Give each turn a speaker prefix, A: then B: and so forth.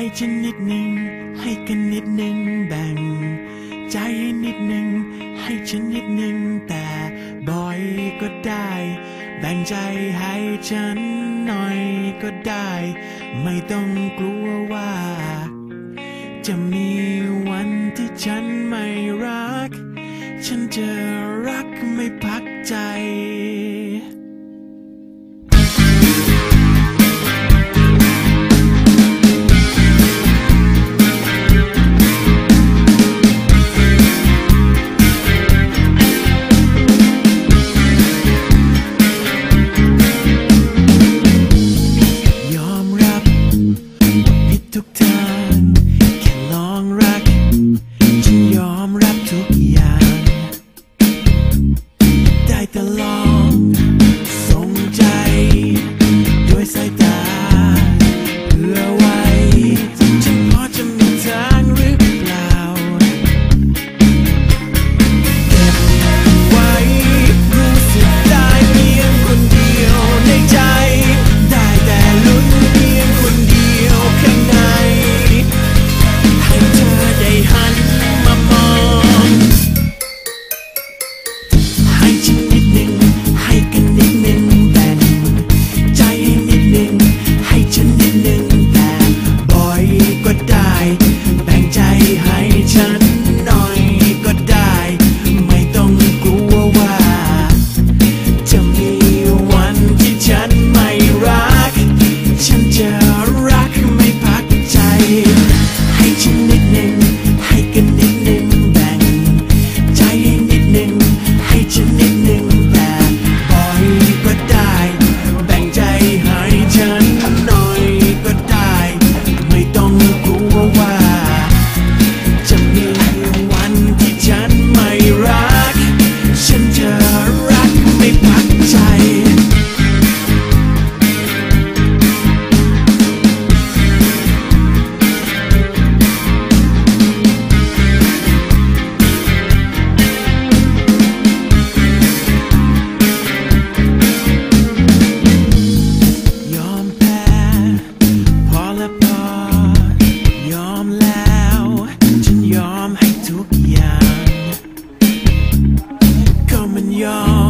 A: ให้ฉันนิดหนึ่ง ให้กันนิดหนึ่งแบ่ง ใจนิดหนึ่ง ให้ฉันนิดหนึ่งแต่บ่อยก็ได้ แบ่งใจให้ฉันหน่อยก็ได้ ไม่ต้องกลัวว่า จะมี 要。